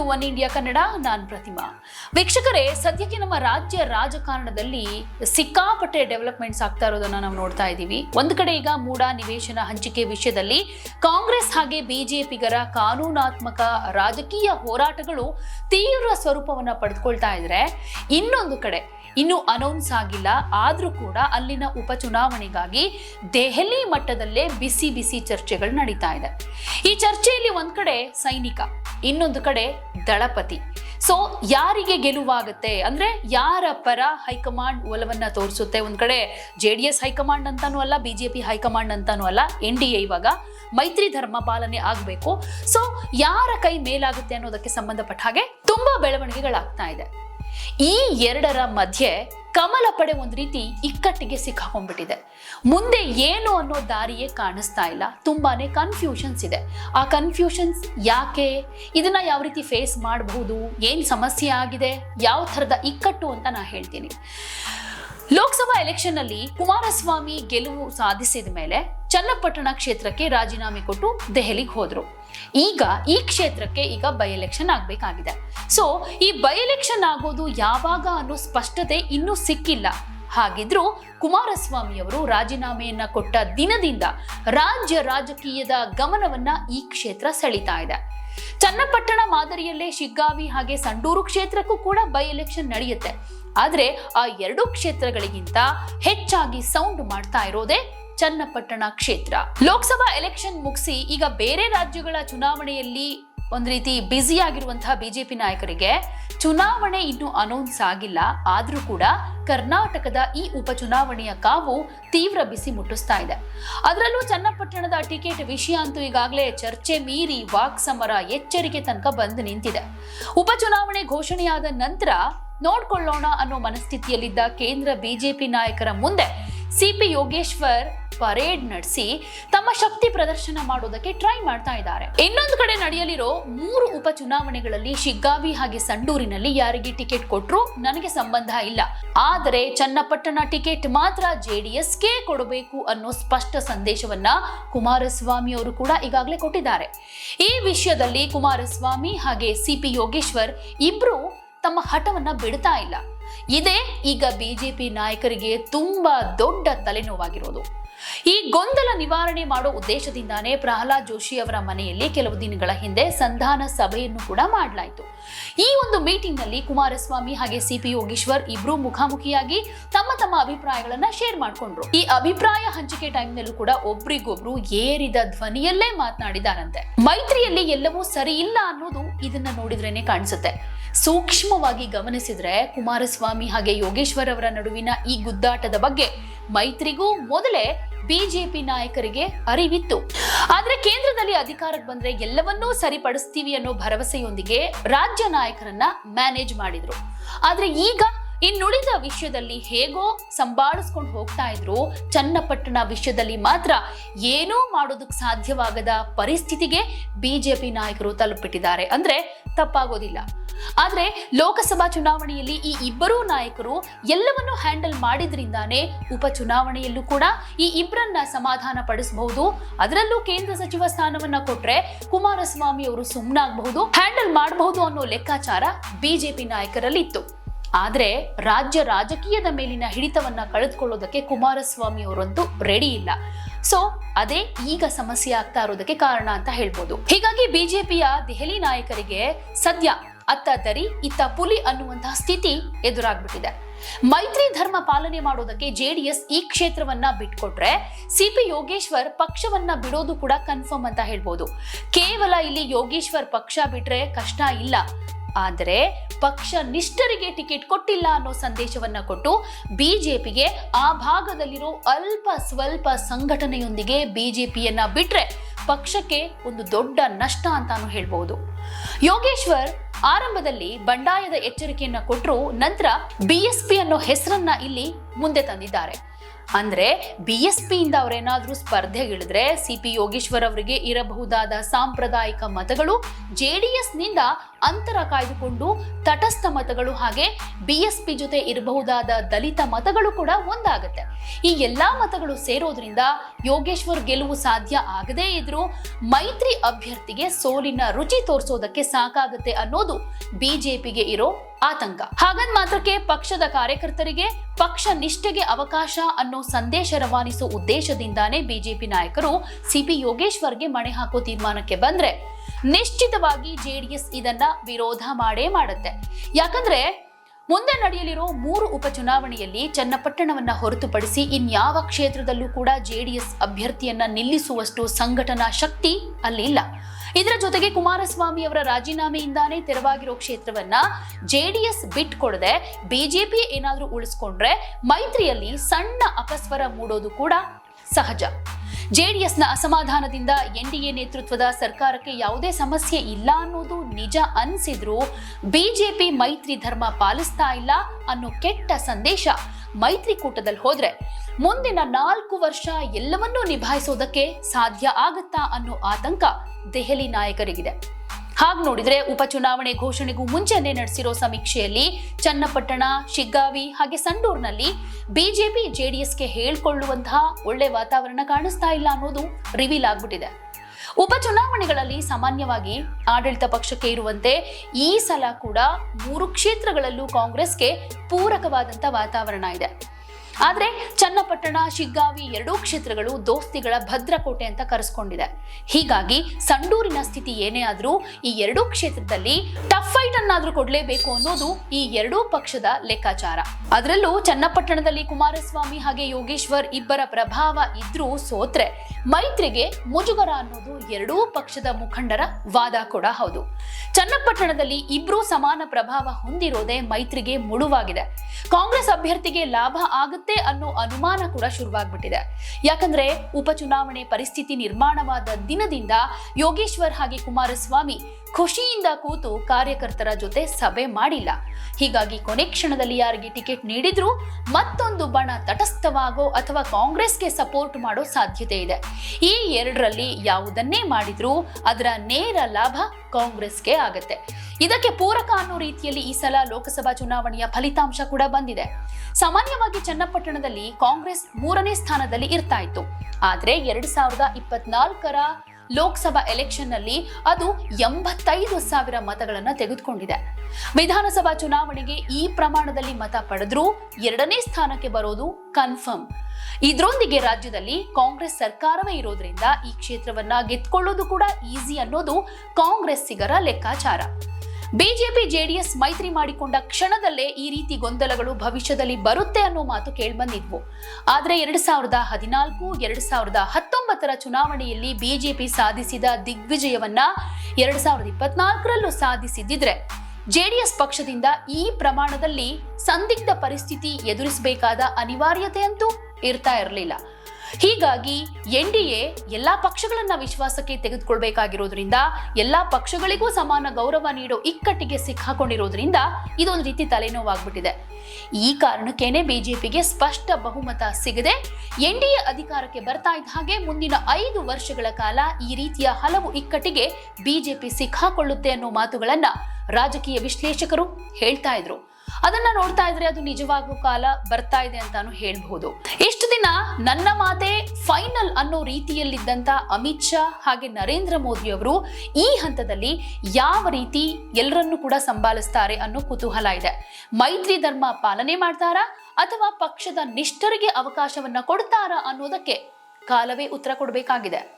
One India Kannada ನಾನ್ ಪ್ರತಿಮಾ. ವೀಕ್ಷಕರೇ, ಸದ್ಯಕ್ಕೆ ನಮ್ಮ ರಾಜ್ಯ ರಾಜಕಾರಣದಲ್ಲಿ ಸಿಕ್ಕಾಪಟ್ಟೆ ಡೆವಲಪ್ಮೆಂಟ್ಸ್ ಆಗ್ತಾ ಇರೋದನ್ನ ನಾವು ನೋಡ್ತಾ ಇದ್ದೀವಿ. ಒಂದ್ ಕಡೆ ಈಗ ಮೂಡ ನಿವೇಶನ ಹಂಚಿಕೆ ವಿಷಯದಲ್ಲಿ ಕಾಂಗ್ರೆಸ್ ಹಾಗೆ ಬಿಜೆಪಿಗರ ಕಾನೂನಾತ್ಮಕ ರಾಜಕೀಯ ಹೋರಾಟಗಳು ತೀವ್ರ ಸ್ವರೂಪವನ್ನ ಪಡೆದುಕೊಳ್ತಾ ಇದ್ರೆ ಇನ್ನೊಂದು ಕಡೆ ಇನ್ನು ಅನೌನ್ಸ್ ಆಗಿಲ್ಲ. ಆದರೂ ಕೂಡ ಅಲ್ಲಿನ ಉಪಚುನಾವಣೆಗಾಗಿ ದೆಹಲಿ ಮಟ್ಟದಲ್ಲೇ ಬಿಸಿ ಬಿಸಿ ಚರ್ಚೆಗಳು ನಡೀತಾ ಇದೆ. ಈ ಚರ್ಚೆಯಲ್ಲಿ ಒಂದು ಕಡೆ ಸೈನಿಕ, ಇನ್ನೊಂದು ಕಡೆ ದಳಪತಿ. ಸೊ ಯಾರಿಗೆ ಗೆಲುವಾಗುತ್ತೆ? ಅಂದ್ರೆ ಯಾರ ಪರ ಹೈಕಮಾಂಡ್ ಒಲವನ್ನ ತೋರಿಸುತ್ತೆ? ಒಂದ್ ಕಡೆ ಜೆ ಡಿ ಎಸ್ ಹೈಕಮಾಂಡ್ ಅಂತಾನೂ ಅಲ್ಲ, ಬಿಜೆಪಿ ಹೈಕಮಾಂಡ್ ಅಂತಾನೂ ಅಲ್ಲ, ಎನ್ ಡಿ ಎ ಇವಾಗ ಮೈತ್ರಿ ಧರ್ಮ ಪಾಲನೆ ಆಗಬೇಕು. ಸೊ ಯಾರ ಕೈ ಮೇಲಾಗುತ್ತೆ ಅನ್ನೋದಕ್ಕೆ ಸಂಬಂಧಪಟ್ಟ ಹಾಗೆ ತುಂಬಾ ಬೆಳವಣಿಗೆಗಳಾಗ್ತಾ ಇದೆ. ಈ ಎರಡರ ಮಧ್ಯೆ ಕಮಲ ಪಡೆ ಒಂದು ರೀತಿ ಇಕ್ಕಟ್ಟಿಗೆ ಸಿಕ್ಕಾಕೊಂಡ್ಬಿಟ್ಟಿದೆ. ಮುಂದೆ ಏನು ಅನ್ನೋ ದಾರಿಯೇ ಕಾಣಿಸ್ತಾ ಇಲ್ಲ. ತುಂಬಾನೇ ಕನ್ಫ್ಯೂಷನ್ಸ್ ಇದೆ. ಆ ಕನ್ಫ್ಯೂಷನ್ಸ್ ಯಾಕೆ? ಇದನ್ನ ಯಾವ ರೀತಿ ಫೇಸ್ ಮಾಡಬಹುದು? ಏನ್ ಸಮಸ್ಯೆ ಆಗಿದೆ? ಯಾವ ಥರದ ಇಕ್ಕಟ್ಟು ಅಂತ ನಾ ಹೇಳ್ತೀನಿ. ಲೋಕಸಭಾ ಎಲೆಕ್ಷನ್ ಅಲ್ಲಿ ಕುಮಾರಸ್ವಾಮಿ ಗೆಲುವು ಸಾಧಿಸಿದ ಮೇಲೆ ಚನ್ನಪಟ್ಟಣ ಕ್ಷೇತ್ರಕ್ಕೆ ರಾಜೀನಾಮೆ ಕೊಟ್ಟು ದೆಹಲಿಗೆ ಹೋದ್ರು. ಈಗ ಈ ಕ್ಷೇತ್ರಕ್ಕೆ ಈಗ ಬೈ ಎಲೆಕ್ಷನ್ ಆಗಬೇಕಾಗಿದೆ. ಸೊ ಈ ಬೈ ಎಲೆಕ್ಷನ್ ಆಗೋದು ಯಾವಾಗ ಅನ್ನೋ ಸ್ಪಷ್ಟತೆ ಇನ್ನೂ ಸಿಕ್ಕಿಲ್ಲ. ಹಾಗಿದ್ರೂ ಕುಮಾರಸ್ವಾಮಿಯವರು ರಾಜೀನಾಮೆಯನ್ನ ಕೊಟ್ಟ ದಿನದಿಂದ ರಾಜ್ಯ ರಾಜಕೀಯದ ಗಮನವನ್ನ ಈ ಕ್ಷೇತ್ರ ಸೆಳೀತಾ ಇದೆ. ಚನ್ನಪಟ್ಟಣ ಮಾದರಿಯಲ್ಲೇ ಶಿಗ್ಗಾವಿ ಹಾಗೆ ಸಂಡೂರು ಕ್ಷೇತ್ರಕ್ಕೂ ಕೂಡ ಬೈ ಎಲೆಕ್ಷನ್ ನಡೆಯುತ್ತೆ. ಆದ್ರೆ ಆ ಎರಡು ಕ್ಷೇತ್ರಗಳಿಗಿಂತ ಹೆಚ್ಚಾಗಿ ಸೌಂಡ್ ಮಾಡ್ತಾ ಇರೋದೇ ಚನ್ನಪಟ್ಟಣ ಕ್ಷೇತ್ರ. ಲೋಕಸಭಾ ಎಲೆಕ್ಷನ್ ಮುಗಿಸಿ ಈಗ ಬೇರೆ ರಾಜ್ಯಗಳ ಚುನಾವಣೆಯಲ್ಲಿ ಒಂದ್ ರೀತಿ ಬ್ಯುಸಿ ಆಗಿರುವಂತಹ ಬಿಜೆಪಿ ನಾಯಕರಿಗೆ ಚುನಾವಣೆ ಇನ್ನೂ ಅನೌನ್ಸ್ ಆಗಿಲ್ಲ. ಆದ್ರೂ ಕೂಡ ಕರ್ನಾಟಕದ ಈ ಉಪಚುನಾವಣೆಯ ಕಾವು ತೀವ್ರ ಬಿಸಿ ಮುಟ್ಟಿಸ್ತಾ ಇದೆ. ಅದರಲ್ಲೂ ಚನ್ನಪಟ್ಟಣದ ಟಿಕೆಟ್ ವಿಷಯ ಅಂತೂ ಈಗಾಗಲೇ ಚರ್ಚೆ ಮೀರಿ ವಾಕ್ಸಮರ ಎಚ್ಚರಿಕೆ ತನಕ ಬಂದು ನಿಂತಿದೆ. ಉಪಚುನಾವಣೆ ಘೋಷಣೆಯಾದ ನಂತರ ನೋಡ್ಕೊಳ್ಳೋಣ ಅನ್ನೋ ಮನಸ್ಥಿತಿಯಲ್ಲಿದ್ದ ಕೇಂದ್ರ ಬಿಜೆಪಿ ನಾಯಕರ ಮುಂದೆ ಸಿಪಿ ಯೋಗೇಶ್ವರ್ ಪರೇಡ್ ನಡೆಸಿ ತಮ್ಮ ಶಕ್ತಿ ಪ್ರದರ್ಶನ ಮಾಡೋದಕ್ಕೆ ಟ್ರೈ ಮಾಡ್ತಾ ಇದ್ದಾರೆ. ಇನ್ನೊಂದು ಕಡೆ ನಡೆಯಲಿರೋ ಮೂರು ಉಪಚುನಾವಣೆಗಳಲ್ಲಿ ಶಿಗ್ಗಾವಿ ಹಾಗೆ ಸಂಡೂರಿನಲ್ಲಿ ಯಾರಿಗೆ ಟಿಕೆಟ್ ಕೊಟ್ಟರು ನನಗೆ ಸಂಬಂಧ ಇಲ್ಲ. ಆದರೆ ಚನ್ನಪಟ್ಟಣ ಟಿಕೆಟ್ ಮಾತ್ರ ಜೆಡಿಎಸ್ಗೆ ಕೊಡಬೇಕು ಅನ್ನೋ ಸ್ಪಷ್ಟ ಸಂದೇಶವನ್ನ ಕುಮಾರಸ್ವಾಮಿ ಅವರು ಕೂಡ ಈಗಾಗಲೇ ಕೊಟ್ಟಿದ್ದಾರೆ. ಈ ವಿಷಯದಲ್ಲಿ ಕುಮಾರಸ್ವಾಮಿ ಹಾಗೆ ಸಿಪಿ ಯೋಗೇಶ್ವರ್ ಇಬ್ರು ತಮ್ಮ ಹಠವನ್ನ ಬಿಡ್ತಾ ಇಲ್ಲ. ಇದೇ ಈಗ ಬಿಜೆಪಿ ನಾಯಕರಿಗೆ ತುಂಬಾ ದೊಡ್ಡ ತಲೆನೋವಾಗಿರೋದು. ಈ ಗೊಂದಲ ನಿವಾರಣೆ ಮಾಡೋ ಉದ್ದೇಶದಿಂದಾನೇ ಪ್ರಹ್ಲಾದ್ ಜೋಶಿ ಅವರ ಮನೆಯಲ್ಲಿ ಕೆಲವು ದಿನಗಳ ಹಿಂದೆ ಸಂಧಾನ ಸಭೆಯನ್ನು ಕೂಡ ಮಾಡಲಾಯಿತು. ಈ ಒಂದು ಮೀಟಿಂಗ್ನಲ್ಲಿ ಕುಮಾರಸ್ವಾಮಿ ಹಾಗೆ ಸಿಪಿ ಯೋಗೇಶ್ವರ್ ಇಬ್ರು ಮುಖಾಮುಖಿಯಾಗಿ ತಮ್ಮ ತಮ್ಮ ಅಭಿಪ್ರಾಯಗಳನ್ನ ಶೇರ್ ಮಾಡ್ಕೊಂಡ್ರು. ಈ ಅಭಿಪ್ರಾಯ ಹಂಚಿಕೆ ಟೈಮ್ ನಲ್ಲೂ ಕೂಡ ಒಬ್ರಿಗೊಬ್ರು ಏರಿದ ಧ್ವನಿಯಲ್ಲೇ ಮಾತನಾಡಿದಾರಂತೆ. ಮೈತ್ರಿಯಲ್ಲಿ ಎಲ್ಲವೂ ಸರಿ ಇಲ್ಲ ಅನ್ನೋದು ಇದನ್ನ ನೋಡಿದ್ರೇನೆ ಕಾಣಿಸುತ್ತೆ. ಸೂಕ್ಷ್ಮವಾಗಿ ಗಮನಿಸಿದ್ರೆ ಕುಮಾರಸ್ವಾಮಿ ಹಾಗೆ ಯೋಗೇಶ್ವರ್ ಅವರ ನಡುವಿನ ಈ ಗುದ್ದಾಟದ ಬಗ್ಗೆ ಮೈತ್ರಿಗೂ ಮೊದಲೇ ಬಿಜೆಪಿ ನಾಯಕರಿಗೆ ಅರಿವಿತ್ತು. ಆದ್ರೆ ಕೇಂದ್ರದಲ್ಲಿ ಅಧಿಕಾರಕ್ಕೆ ಬಂದ್ರೆ ಎಲ್ಲವನ್ನೂ ಸರಿಪಡಿಸ್ತೀವಿ ಅನ್ನೋ ಭರವಸೆಯೊಂದಿಗೆ ರಾಜ್ಯ ನಾಯಕರನ್ನ ಮ್ಯಾನೇಜ್ ಮಾಡಿದ್ರು. ಆದ್ರೆ ಈಗ ಇನ್ನುಳಿದ ವಿಷಯದಲ್ಲಿ ಹೇಗೋ ಸಂಭಾಳಿಸ್ಕೊಂಡು ಹೋಗ್ತಾ ಇದ್ರು, ಚನ್ನಪಟ್ಟಣ ವಿಷಯದಲ್ಲಿ ಮಾತ್ರ ಏನೂ ಮಾಡೋದಕ್ಕೆ ಸಾಧ್ಯವಾಗದ ಪರಿಸ್ಥಿತಿಗೆ ಬಿಜೆಪಿ ನಾಯಕರು ತಲುಪಿಟ್ಟಿದ್ದಾರೆ. ಅಂದ್ರೆ ತಪ್ಪಾಗೋದಿಲ್ಲ. ಆದ್ರೆ ಲೋಕಸಭಾ ಚುನಾವಣೆಯಲ್ಲಿ ಈ ಇಬ್ಬರೂ ನಾಯಕರು ಎಲ್ಲವನ್ನೂ ಹ್ಯಾಂಡಲ್ ಮಾಡಿದ್ರಿಂದಾನೇ ಉಪಚುನಾವಣೆಯಲ್ಲೂ ಕೂಡ ಈ ಇಬ್ಬರನ್ನ ಸಮಾಧಾನ ಪಡಿಸಬಹುದು. ಅದರಲ್ಲೂ ಕೇಂದ್ರ ಸಚಿವ ಸ್ಥಾನವನ್ನ ಕೊಟ್ರೆ ಕುಮಾರಸ್ವಾಮಿ ಅವರು ಸುಮ್ಮನಾಗಬಹುದು ಹ್ಯಾಂಡಲ್ ಮಾಡಬಹುದು ಅನ್ನೋ ಲೆಕ್ಕಾಚಾರ ಬಿಜೆಪಿ ನಾಯಕರಲ್ಲಿ ಇತ್ತು ಆದ್ರೆ ರಾಜ್ಯ ರಾಜಕೀಯದ ಮೇಲಿನ ಹಿಡಿತವನ್ನ ಕಳೆದುಕೊಳ್ಳೋದಕ್ಕೆ ಕುಮಾರಸ್ವಾಮಿ ಅವರಂತೂ ರೆಡಿ ಇಲ್ಲ. ಸೊ ಅದೇ ಈಗ ಸಮಸ್ಯೆ ಆಗ್ತಾ ಇರೋದಕ್ಕೆ ಕಾರಣ ಅಂತ ಹೇಳ್ಬೋದು. ಹೀಗಾಗಿ ಬಿಜೆಪಿಯ ದೆಹಲಿ ನಾಯಕರಿಗೆ ಸದ್ಯ ಅತ್ತ ದರಿ ಇತ್ತ ಪುಲಿ ಅನ್ನುವಂತಹ ಸ್ಥಿತಿ ಎದುರಾಗ್ಬಿಟ್ಟಿದೆ. ಮೈತ್ರಿ ಧರ್ಮ ಪಾಲನೆ ಮಾಡೋದಕ್ಕೆ ಜೆಡಿಎಸ್ ಈ ಕ್ಷೇತ್ರವನ್ನ ಬಿಟ್ಕೊಟ್ರೆ ಸಿಪಿ ಯೋಗೇಶ್ವರ್ ಪಕ್ಷವನ್ನ ಬಿಡೋದು ಕೂಡ ಕನ್ಫರ್ಮ್ ಅಂತ ಹೇಳ್ಬೋದು. ಕೇವಲ ಇಲ್ಲಿ ಯೋಗೇಶ್ವರ್ ಪಕ್ಷ ಬಿಟ್ರೆ ಕಷ್ಟ ಇಲ್ಲ. ಆದರೆ ಪಕ್ಷ ನಿಷ್ಠರಿಗೆ ಟಿಕೆಟ್ ಕೊಟ್ಟಿಲ್ಲ ಅನ್ನೋ ಸಂದೇಶವನ್ನ ಕೊಟ್ಟು ಬಿಜೆಪಿಗೆ ಆ ಭಾಗದಲ್ಲಿರೋ ಅಲ್ಪ ಸ್ವಲ್ಪ ಸಂಘಟನೆಯೊಂದಿಗೆ ಬಿಜೆಪಿಯನ್ನ ಬಿಟ್ರೆ ಪಕ್ಷಕ್ಕೆ ಒಂದು ದೊಡ್ಡ ನಷ್ಟ ಅಂತಾನು ಹೇಳ್ಬಹುದು ಯೋಗೇಶ್ವರ್ ಆರಂಭದಲ್ಲಿ ಬಂಡಾಯದ ಎಚ್ಚರಿಕೆಯನ್ನು ಕೊಟ್ಟರು ನಂತರ ಬಿಎಸ್ಪಿ ಅನ್ನೋ ಹೆಸರನ್ನ ಇಲ್ಲಿ ಮುಂದೆ ತಂದಿದ್ದಾರೆ. ಅಂದ್ರೆ ಬಿ ಎಸ್ ಪಿಯಿಂದ ಅವರೇನಾದ್ರೂ ಸ್ಪರ್ಧೆಗಿಳಿದ್ರೆ ಸಿ ಪಿ ಯೋಗೇಶ್ವರ್ ಅವರಿಗೆ ಇರಬಹುದಾದ ಸಾಂಪ್ರದಾಯಿಕ ಮತಗಳು ಜೆ ಡಿ ಎಸ್ನಿಂದ ಅಂತರ ಕಾಯ್ದುಕೊಂಡು ತಟಸ್ಥ ಮತಗಳು ಹಾಗೆ ಬಿ ಎಸ್ ಪಿ ಜೊತೆ ಇರಬಹುದಾದ ದಲಿತ ಮತಗಳು ಕೂಡ ಒಂದಾಗುತ್ತೆ. ಈ ಎಲ್ಲಾ ಮತಗಳು ಸೇರೋದ್ರಿಂದ ಯೋಗೇಶ್ವರ್ ಗೆಲುವು ಸಾಧ್ಯ ಆಗದೇ ಇದ್ರೂ ಮೈತ್ರಿ ಅಭ್ಯರ್ಥಿಗೆ ಸೋಲಿನ ರುಚಿ ತೋರಿಸೋದಕ್ಕೆ ಸಾಕಾಗುತ್ತೆ ಅನ್ನೋದು ಬಿಜೆಪಿಗೆ ಇರೋ ಆತಂಕ. ಹಾಗಂದ್ ಮಾತ್ರಕ್ಕೆ ಪಕ್ಷದ ಕಾರ್ಯಕರ್ತರಿಗೆ ಪಕ್ಷ ನಿಷ್ಠೆಗೆ ಅವಕಾಶ ಅನ್ನೋ ಸಂದೇಶ ರವಾನಿಸೋ ಉದ್ದೇಶದಿಂದಾನೇ ಬಿಜೆಪಿ ನಾಯಕರು ಸಿಪಿ ಯೋಗೇಶ್ವರ್ಗೆ ಮಣೆ ಹಾಕೋ ತೀರ್ಮಾನಕ್ಕೆ ಬಂದ್ರೆ ನಿಶ್ಚಿತವಾಗಿ ಜೆಡಿಎಸ್ ಇದನ್ನ ವಿರೋಧ ಮಾಡೇ ಮಾಡುತ್ತೆ. ಯಾಕಂದ್ರೆ ಮುಂದೆ ನಡೆಯಲಿರೋ ಮೂರು ಉಪಚುನಾವಣೆಯಲ್ಲಿ ಚನ್ನಪಟ್ಟಣವನ್ನ ಹೊರತುಪಡಿಸಿ ಇನ್ಯಾವ ಕ್ಷೇತ್ರದಲ್ಲೂ ಕೂಡ ಜೆಡಿಎಸ್ ಅಭ್ಯರ್ಥಿಯನ್ನ ನಿಲ್ಲಿಸುವಷ್ಟು ಸಂಘಟನಾ ಶಕ್ತಿ ಅಲ್ಲಿ ಇಲ್ಲ. ಇದರ ಜೊತೆಗೆ ಕುಮಾರಸ್ವಾಮಿ ಅವರ ರಾಜೀನಾಮೆಯಿಂದಾನೇ ತೆರವಾಗಿರೋ ಕ್ಷೇತ್ರವನ್ನ ಜೆಡಿಎಸ್ ಬಿಟ್ಕೊಡದೆ ಬಿಜೆಪಿ ಏನಾದರೂ ಉಳಿಸ್ಕೊಂಡ್ರೆ ಮೈತ್ರಿಯಲ್ಲಿ ಸಣ್ಣ ಅಪಸ್ವರ ಮೂಡೋದು ಕೂಡ ಸಹಜ. ಜೆಡಿಎಸ್ನ ಅಸಮಾಧಾನದಿಂದ ಎನ್ಡಿಎ ನೇತೃತ್ವದ ಸರ್ಕಾರಕ್ಕೆ ಯಾವುದೇ ಸಮಸ್ಯೆ ಇಲ್ಲ ಅನ್ನೋದು ನಿಜ ಅನ್ಸಿದ್ರು ಬಿಜೆಪಿ ಮೈತ್ರಿ ಧರ್ಮ ಪಾಲಿಸ್ತಾ ಇಲ್ಲ ಅನ್ನೋ ಕೆಟ್ಟ ಸಂದೇಶ ಮೈತ್ರಿಕೂಟದಲ್ಲಿ ಹೋದ್ರೆ ಮುಂದಿನ ನಾಲ್ಕು ವರ್ಷ ಎಲ್ಲವನ್ನೂ ನಿಭಾಯಿಸೋದಕ್ಕೆ ಸಾಧ್ಯ ಆಗುತ್ತಾ ಅನ್ನೋ ಆತಂಕ ದೆಹಲಿ ನಾಯಕರಿಗಿದೆ. ಹಾಗೆ ನೋಡಿದ್ರೆ ಉಪಚುನಾವಣೆ ಘೋಷಣೆಗೂ ಮುಂಚೆನೆ ನಡೆಸಿರೋ ಸಮೀಕ್ಷೆಯಲ್ಲಿ ಚನ್ನಪಟ್ಟಣ, ಶಿಗ್ಗಾವಿ ಹಾಗೆ ಸಂಡೂರ್ನಲ್ಲಿ ಬಿಜೆಪಿ ಜೆಡಿಎಸ್ಗೆ ಹೇಳ್ಕೊಳ್ಳುವಂತಹ ಒಳ್ಳೆ ವಾತಾವರಣ ಕಾಣಿಸ್ತಾ ಇಲ್ಲ ಅನ್ನೋದು ರಿವೀಲ್ ಆಗ್ಬಿಟ್ಟಿದೆ. ಉಪಚುನಾವಣೆಗಳಲ್ಲಿ ಸಾಮಾನ್ಯವಾಗಿ ಆಡಳಿತ ಪಕ್ಷಕ್ಕೆ ಇರುವಂತೆ ಈ ಸಲ ಕೂಡ ಮೂರು ಕ್ಷೇತ್ರಗಳಲ್ಲೂ ಕಾಂಗ್ರೆಸ್ಗೆ ಪೂರಕವಾದಂತ ವಾತಾವರಣ ಇದೆ. ಆದ್ರೆ ಚನ್ನಪಟ್ಟಣ, ಶಿಗ್ಗಾವಿ ಎರಡೂ ಕ್ಷೇತ್ರಗಳು ದೋಸ್ತಿಗಳ ಭದ್ರಕೋಟೆ ಅಂತ ಕರೆಸ್ಕೊಂಡಿದೆ. ಹೀಗಾಗಿ ಸಂಡೂರಿನ ಸ್ಥಿತಿ ಏನೇ ಆದ್ರೂ ಈ ಎರಡೂ ಕ್ಷೇತ್ರದಲ್ಲಿ ಟಫ್ ಫೈಟ್ ಅನ್ನಾದ್ರೂ ಕೊಡ್ಲೇಬೇಕು ಅನ್ನೋದು ಈ ಎರಡೂ ಪಕ್ಷದ ಲೆಕ್ಕಾಚಾರ. ಅದರಲ್ಲೂ ಚನ್ನಪಟ್ಟಣದಲ್ಲಿ ಕುಮಾರಸ್ವಾಮಿ ಹಾಗೆ ಯೋಗೇಶ್ವರ್ ಇಬ್ಬರ ಪ್ರಭಾವ ಇದ್ರೂ ಸೋತ್ರೆ, ಮೈತ್ರಿಗೆ ಮುಜುಗರ ಅನ್ನೋದು ಎರಡೂ ಪಕ್ಷದ ಮುಖಂಡರ ವಾದ ಕೂಡ ಹೌದು. ಚನ್ನಪಟ್ಟಣದಲ್ಲಿ ಇಬ್ರು ಸಮಾನ ಪ್ರಭಾವ ಹೊಂದಿರೋದೇ ಮೈತ್ರಿಗೆ ಮುಳುವಾಗಿದೆ. ಕಾಂಗ್ರೆಸ್ ಅಭ್ಯರ್ಥಿಗೆ ಲಾಭ ಆಗುತ್ತೆ ಅನ್ನೋ ಅನುಮಾನ ಕೂಡ ಶುರುವಾಗ್ಬಿಟ್ಟಿದೆ. ಯಾಕಂದ್ರೆ ಉಪಚುನಾವಣೆ ಪರಿಸ್ಥಿತಿ ನಿರ್ಮಾಣವಾದ ದಿನದಿಂದ ಯೋಗೇಶ್ವರ್ ಹಾಗೆ ಕುಮಾರಸ್ವಾಮಿ ಖುಷಿಯಿಂದ ಕೂತು ಕಾರ್ಯಕರ್ತರ ಜೊತೆ ಸಭೆ ಮಾಡಿಲ್ಲ. ಹೀಗಾಗಿ ಕೊನೆ ಕ್ಷಣದಲ್ಲಿ ಯಾರಿಗೆ ಟಿಕೆಟ್ ನೀಡಿದ್ರು ಮತ್ತೊಂದು ಬಣ ತಟಸ್ಥವಾಗೋ ಅಥವಾ ಕಾಂಗ್ರೆಸ್ಗೆ ಸಪೋರ್ಟ್ ಮಾಡೋ ಸಾಧ್ಯತೆ ಇದೆ. ಈ ಎರಡರಲ್ಲಿ ಯಾವುದನ್ನೇ ಮಾಡಿದ್ರೂ ಅದರ ನೇರ ಲಾಭ ಕಾಂಗ್ರೆಸ್ಗೆ ಆಗತ್ತೆ. ಇದಕ್ಕೆ ಪೂರಕ ಅನ್ನೋ ರೀತಿಯಲ್ಲಿ ಈ ಸಲ ಲೋಕಸಭಾ ಚುನಾವಣೆಯ ಫಲಿತಾಂಶ ಕೂಡ ಬಂದಿದೆ. ಸಾಮಾನ್ಯವಾಗಿ ಚನ್ನಪಟ್ಟಣದಲ್ಲಿ ಕಾಂಗ್ರೆಸ್ ಮೂರನೇ ಸ್ಥಾನದಲ್ಲಿ ಇರ್ತಾ ಇತ್ತು. ಆದ್ರೆ ಎರಡ್ ಸಾವಿರದ ಇಪ್ಪತ್ನಾಲ್ಕರ ಲೋಕಸಭಾ ಎಲೆಕ್ಷನ್ನಲ್ಲಿ ಅದು ಎಂಬತ್ತೈದು ಸಾವಿರ ಮತಗಳನ್ನ ತೆಗೆದುಕೊಂಡಿದೆ. ವಿಧಾನಸಭಾ ಚುನಾವಣೆಗೆ ಈ ಪ್ರಮಾಣದಲ್ಲಿ ಮತ ಪಡೆದ್ರೂ ಎರಡನೇ ಸ್ಥಾನಕ್ಕೆ ಬರೋದು ಕನ್ಫರ್ಮ್. ಇದರೊಂದಿಗೆ ರಾಜ್ಯದಲ್ಲಿ ಕಾಂಗ್ರೆಸ್ ಸರ್ಕಾರವೇ ಇರೋದ್ರಿಂದ ಈ ಕ್ಷೇತ್ರವನ್ನ ಗೆದ್ಕೊಳ್ಳೋದು ಕೂಡ ಈಸಿ ಅನ್ನೋದು ಕಾಂಗ್ರೆಸ್ಸಿಗರ ಲೆಕ್ಕಾಚಾರ. ಬಿಜೆಪಿ ಜೆಡಿಎಸ್ ಮೈತ್ರಿ ಮಾಡಿಕೊಂಡ ಕ್ಷಣದಲ್ಲೇ ಈ ರೀತಿ ಗೊಂದಲಗಳು ಭವಿಷ್ಯದಲ್ಲಿ ಬರುತ್ತೆ ಅನ್ನೋ ಮಾತು ಕೇಳ್ಬಂದಿದ್ವು ಆದರೆ ಎರಡ್ ಸಾವಿರದ ಹದಿನಾಲ್ಕು, ಎರಡು ಸಾವಿರದ ಹತ್ತೊಂಬತ್ತರ ಚುನಾವಣೆಯಲ್ಲಿ ಬಿಜೆಪಿ ಸಾಧಿಸಿದ ದಿಗ್ವಿಜಯವನ್ನ ಎರಡು ಸಾವಿರದ ಇಪ್ಪತ್ನಾಲ್ಕರಲ್ಲೂ ಸಾಧಿಸಿದ್ದಿದ್ರೆ ಜೆಡಿಎಸ್ ಪಕ್ಷದಿಂದ ಈ ಪ್ರಮಾಣದಲ್ಲಿ ಸಂದಿಗ್ಧ ಪರಿಸ್ಥಿತಿ ಎದುರಿಸಬೇಕಾದ ಅನಿವಾರ್ಯತೆ ಅಂತೂ ಇರ್ತಾ ಇರಲಿಲ್ಲ. ಹೀಗಾಗಿ ಎನ್ ಡಿ ಎ ಎಲ್ಲಾ ಪಕ್ಷಗಳನ್ನ ವಿಶ್ವಾಸಕ್ಕೆ ತೆಗೆದುಕೊಳ್ಬೇಕಾಗಿರೋದ್ರಿಂದ ಎಲ್ಲಾ ಪಕ್ಷಗಳಿಗೂ ಸಮಾನ ಗೌರವ ನೀಡೋ ಇಕ್ಕಟ್ಟಿಗೆ ಸಿಕ್ಕಾಕೊಂಡಿರೋದ್ರಿಂದ ಇದೊಂದು ರೀತಿ ತಲೆನೋವಾಗ್ಬಿಟ್ಟಿದೆ. ಈ ಕಾರಣಕ್ಕೇನೆ ಬಿಜೆಪಿಗೆ ಸ್ಪಷ್ಟ ಬಹುಮತ ಸಿಗದೆ ಎನ್ ಡಿ ಎ ಅಧಿಕಾರಕ್ಕೆ ಬರ್ತಾ ಇದ್ದ ಹಾಗೆ ಮುಂದಿನ ಐದು ವರ್ಷಗಳ ಕಾಲ ಈ ರೀತಿಯ ಹಲವು ಇಕ್ಕಟ್ಟಿಗೆ ಬಿಜೆಪಿ ಸಿಕ್ಕಾಕೊಳ್ಳುತ್ತೆ ಅನ್ನೋ ಮಾತುಗಳನ್ನ ರಾಜಕೀಯ ವಿಶ್ಲೇಷಕರು ಹೇಳ್ತಾ ಇದ್ರು. ಅದನ್ನ ನೋಡ್ತಾ ಇದ್ರೆ ಅದು ನಿಜವಾಗೂ ಕಾಲ ಬರ್ತಾ ಇದೆ ಅಂತಾನು ಹೇಳ್ಬಹುದು. ಇಷ್ಟು ದಿನ ನನ್ನ ಮಾತೆ ಫೈನಲ್ ಅನ್ನೋ ರೀತಿಯಲ್ಲಿದ್ದಂತ ಅಮಿತ್ ಶಾ ಹಾಗೆ ನರೇಂದ್ರ ಮೋದಿ ಅವರು ಈ ಹಂತದಲ್ಲಿ ಯಾವ ರೀತಿ ಎಲ್ಲರನ್ನೂ ಕೂಡ ಸಂಭಾಲಿಸ್ತಾರೆ ಅನ್ನೋ ಕುತೂಹಲ ಇದೆ. ಮೈತ್ರಿ ಧರ್ಮ ಪಾಲನೆ ಮಾಡ್ತಾರಾ ಅಥವಾ ಪಕ್ಷದ ನಿಷ್ಠರಿಗೆ ಅವಕಾಶವನ್ನ ಕೊಡ್ತಾರಾ ಅನ್ನೋದಕ್ಕೆ ಕಾಲವೇ ಉತ್ತರ ಕೊಡಬೇಕಾಗಿದೆ.